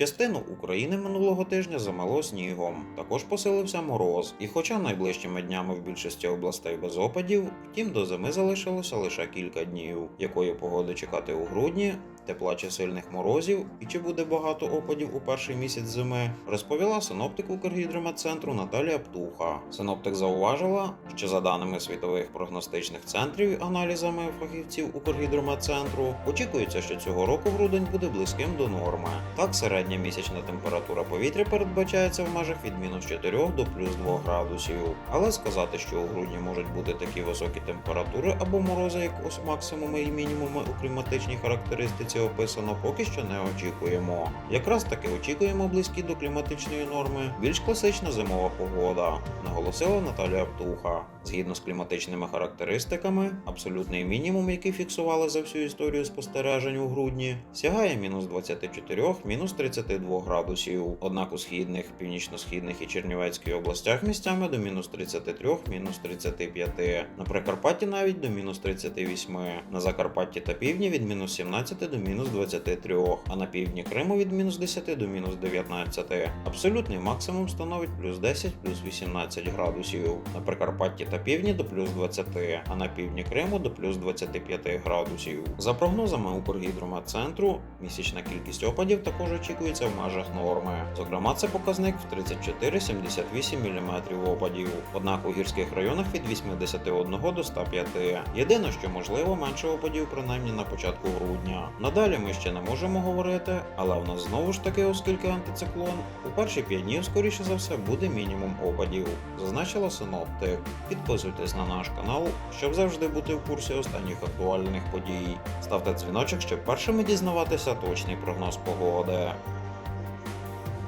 Частину України минулого тижня замело снігом. Також посилився мороз. І хоча найближчими днями в більшості областей без опадів, втім до зими залишилося лише кілька днів. Якої погоди чекати у грудні, тепла чи сильних морозів, і чи буде багато опадів у перший місяць зими, розповіла синоптик Укргідрометцентру Наталія Птуха. Синоптик зауважила, що за даними світових прогностичних центрів і аналізами фахівців Укргідрометцентру, очікується, що цього року грудень буде близьким до норми. Так, середня місячна температура повітря передбачається в межах від мінус 4 до плюс 2 градусів. Але сказати, що у грудні можуть бути такі високі температури або морози, як ось максимуми і мінімуми у кліматичній характеристиці описано, поки що не очікуємо. Якраз таки очікуємо близькі до кліматичної норми, більш класична зимова погода, наголосила Наталія Птуха. Згідно з кліматичними характеристиками, абсолютний мінімум, який фіксували за всю історію спостережень у грудні, сягає мінус 24, мінус 32 градусів. Однак у східних, північно-східних і Чернівецькій областях місцями до мінус 33, мінус 35, на Прикарпатті навіть до мінус 38, на Закарпатті та півдні від мінус 17 до мінус 23, а на півдні Криму від мінус 10 до мінус 19. Абсолютний максимум становить плюс 10, плюс 18 градусів. На Прикарпатті та півдні до плюс 20, а на півдні Криму до плюс 25 градусів. За прогнозами Укргідрометцентру, місячна кількість опадів також очікується в межах норми. Зокрема, це показник в 34-78 мм опадів. Однак у гірських районах від 81 до 105. Єдине, що можливо, менше опадів принаймні на початку грудня. Надалі ми ще не можемо говорити, але в нас знову ж таки, оскільки антициклон, у перші 5 днів, скоріше за все, буде мінімум опадів, зазначила синоптик. Підписуйтесь на наш канал, щоб завжди бути в курсі останніх актуальних подій. Ставте дзвіночок, щоб першими дізнаватися точний прогноз погоди.